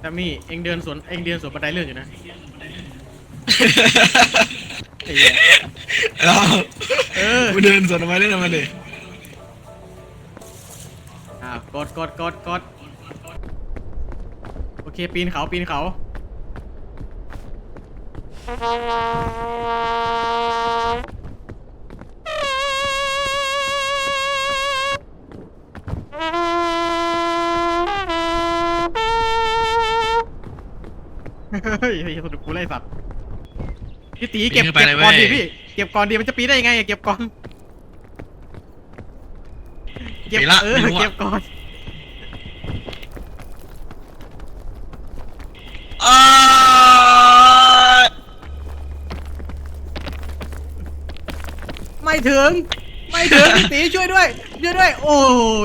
แต่มี่เองเดินสวนเองเดินสวนบันไดเลื่อนอยู่นะไอ้เหี้ยเราเออมาเดินสวนมาเล่นมาเลยอ่ากดกดกดกดโอเคปีนเขาปีนเขา เฮ้ยสนุกกูไล่สัตว์พี่ตีเก็บเก็บก่อนดิพี่เก็บก่อนดิมันจะปีนได้ยังไงอะเก็บก่อนเก็บปีละเออไม่รู้เก็อะบก่อนอ้าไม่ถึง ไม่ถึงพี่ตีช่วยด้วยช่วยด้วย โอ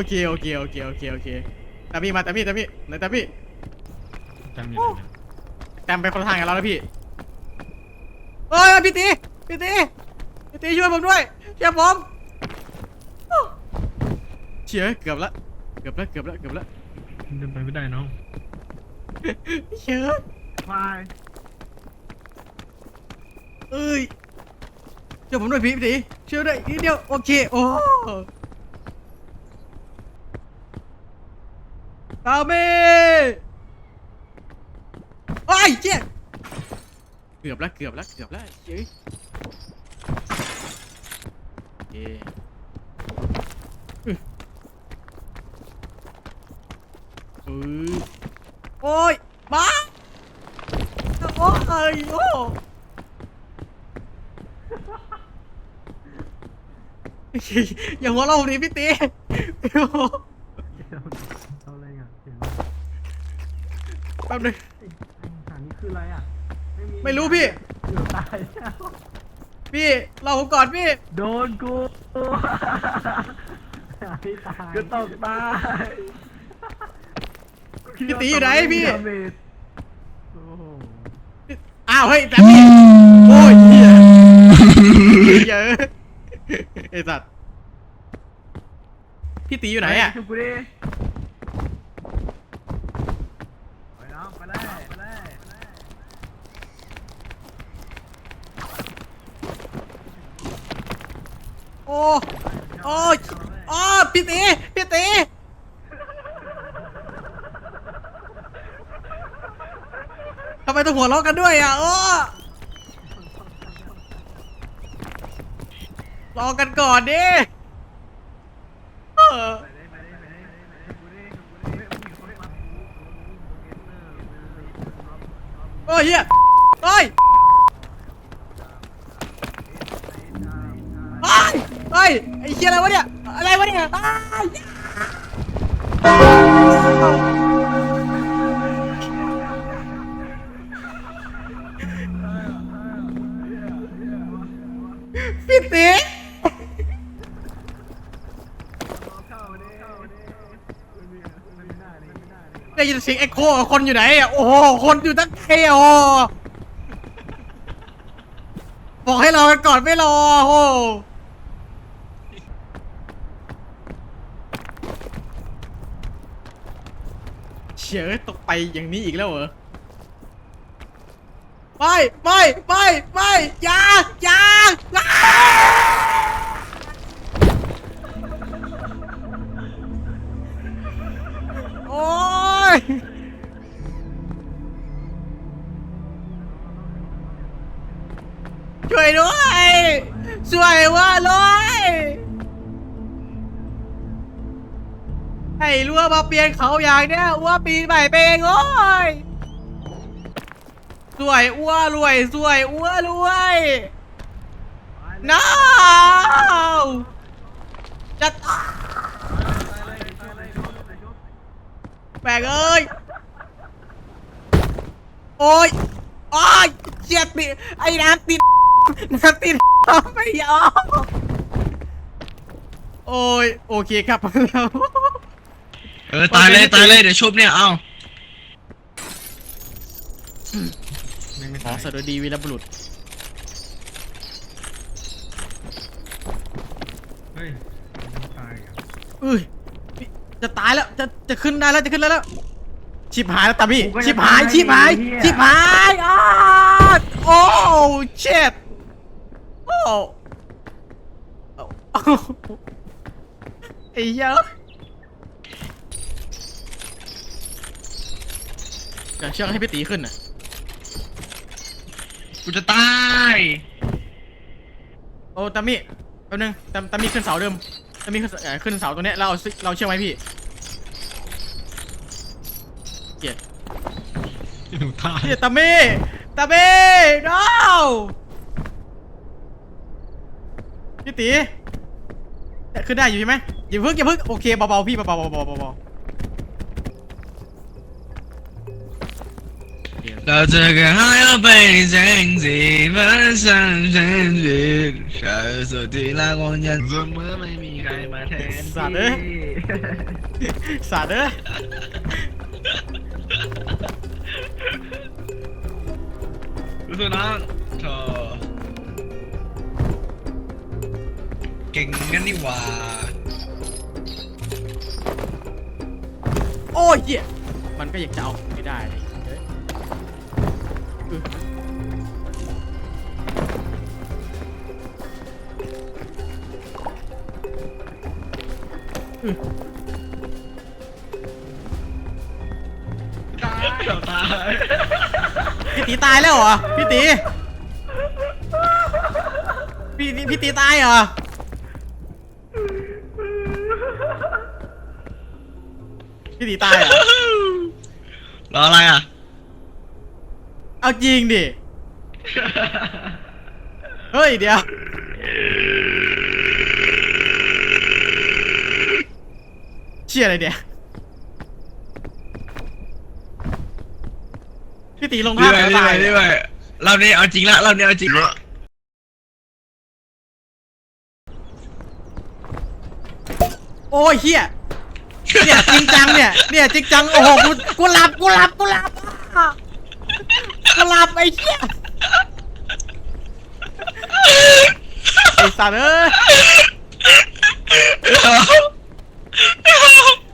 เคโอเคโอเคโอเคโอเคแต่พี่มาแต่พี่แต่พี่ไหนแต่พี่จำอยู่ไหนนะ แต้มไปคนละทางกันแล้วนะพี่เอ้ยพี่ตีพี่ตีพี่ตีช่วยผมด้วยช่วยผมเชี่ยเกือบละเกือบละเกือบละเกือบละเดินไปไม่ได้น้องเชี่ยไปเอ้ยช่วยผมด้วยพี่พี่ตีช่วยด้วยนิดเดียวโอเคโอ้ตาเม่ไอ้ยเจ๊เกือบละเกือบละเกือบละเฮ้ยโอเคอึเออโอ้ยมาโอ้ยโอ้อย่าหัวเราะผมดิพี่ตีเอาอะไรอะเห็นแป๊บนึงฐานนี้ คืออะไรอะไม่รู้พี่ เกือบตายพี่รอผมก่อนพี่ โดนกูพี่ตายก็ตกตายพี่ตีอยู่ไหนพี่ดาเมจโอ้โหอ้าวเฮ้ยแต่พี่โอ้ยเหี้ยเหี้ยไอ้สัตว์พี่ตีอยู่ไหนอะ ช่วยกูดิไปน้องไปเลยไปเลยไปเลย โอ้โอ้ยโอ้พี่ตีพี่ตีทำไมต้องหัวเราะกันด้วยอะโอ้รอกันก่อนดิเออเลยไปเลยไปเลยไปเลยกูดิกูดิเฮ้ยมีคนมากูกูเกมเตอร์โอ้ยเฮียเฮ้ยเฮ้ ยเฮ้ยไอ้เชี่ยอะไรวะเนี่ย อะไรวะเนี่ยอ้ายพี่ตีเข้าดิเข้าดิได้ยินเสียงเอ็กโคคนอยู่ไหนอะโอ้โห คนอยู่ตั้งเทโอบอกให้รอกันก่อนไม่รอโอ้โหเฉียตกไปอย่างนี้อีกแล้วเหรอไม่ไม่ไม่ไม่อย่าอย่าอย่าโอ้ยช่วยด้วยช่วยว่าเล ยให้รั้วมาเปลี่ยนเขาอย่างเนี้ยอ้ว่าปีนใหม่ไปเองโอ้ยสวยอ้วรวยสวยอ้วรวยน้าวจะตายแบกเอ้ยโอ้ยโอ้ยเจียดติไอ้น้ำติดน้ำติดไม่ยอมโอ้ยโอเคครับแล้ว เออตายเลยตายเลยเดี๋ยวชุบเนี่ยเอาขอสวัสดีวีรบุรุษเฮ้ยตายอะเอ้ยจะตายแล้วจะจะขึ้นได้แล้วจะขึ้นได้แล้ว ชิบหายแล้วตาพี่กูก็จะชิบหายตายชิบหายไอ้เหี้ยชิบหายอ้าโอ้เช็ดโอ้เอาไอ้เหี้ย อย่าเชือกให้พี่ตีขึ้นน่ะกูจะตายโอ้ตามิแป๊บนึงตาตามิขึ้นเสาเดิมตามิขึ้นเอ่อขึ้นเสาตัวเนี้ยเราเอาเราเชือกไว้พี่เกลียดหนูตายเกลียดตามิตามิ no พี่ตีเอ๊ะขึ้นได้อยู่ใช่ไหมอย่าเพิ่งอย่าเพิ่งโอเคเบาๆพี่เบาๆเบาๆเบา 到这个海要被珍惜，分散身躯，小手提拉光剑，怎么没มีใครมาแทน สัตว์เอ้ยสัตว์เอ้ย รู้ตัวน้องโธ่เก่งงั้นนี่หว่า โอ้ยเหี้ยมันก็อยากจะเอาไม่ได้เลย พี่ตีตายแล้วเหรอ พี่ตี พี่ตีพี่ตีตายเหรอ พี่ตีตายเหรอ รออะไรอะ เอาจริงดิ เฮ้ยเดี๋ยว เชี่ยอะไรเนี่ยพี่ตีลงนี่ท่าไปแล้วนี่ตาไปยนี่ไปเราเนี่ยเอาจริงละเราเนี่ยเอาจริงละโอ้ยเฮียเนี่ยจริงจังเนี่ย เนี่ยจริงจัง โอ้โหกูกูหลับกูหลับกูหลับอะกู หลับไอ้เหี้ยไอ้สัตว์เอ้ยเรา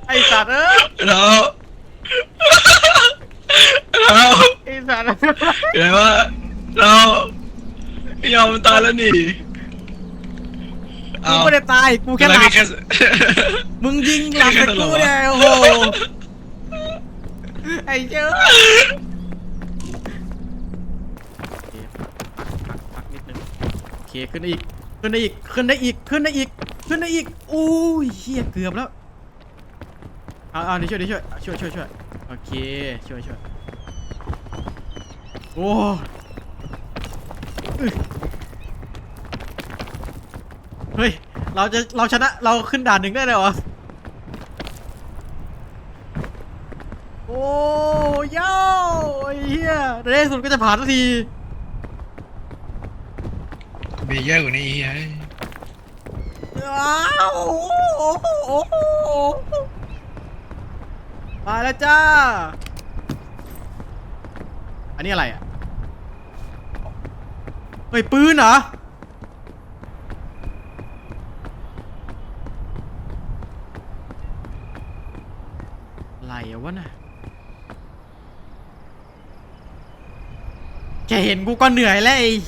ไอ้สัตว์เอ้ยเราเราไอ้สัตว์เห็นว่าเรายอมตายแล้วนี่กูไม่ได้ตายกูแค่หลับมึงยิงหลับแต่กูเนี่ยโอ้โหไอ้เจ้าพักนิดนึงโอเค ขึ้นได้อีก ขึ้นได้อีก ขึ้นได้อีก ขึ้นได้อีก ขึ้นได้อีกโอ้ยเฮียเกือบแล้ว เอาเอาเดี๋ยวช่วยเดี๋ยวช่วย ช่วยช่วยช่วยโอเค ช่วยช่วยโอ้เฮ้ย เราจะ เราชนะ เราขึ้นด่านหนึ่งได้เลยเหรอโอ้ยโย่ไอ้เฮียในที่สุดก็จะผ่านสักที มีเยอะกว่านี้ไอ้อ้าวมาแล้วจ้า อันนี้อะไรอะ เฮ้ยปืนเหรอ อะไรอะวะน่ะแค่เห็นกูก็เหนื่อยแล้วไอ้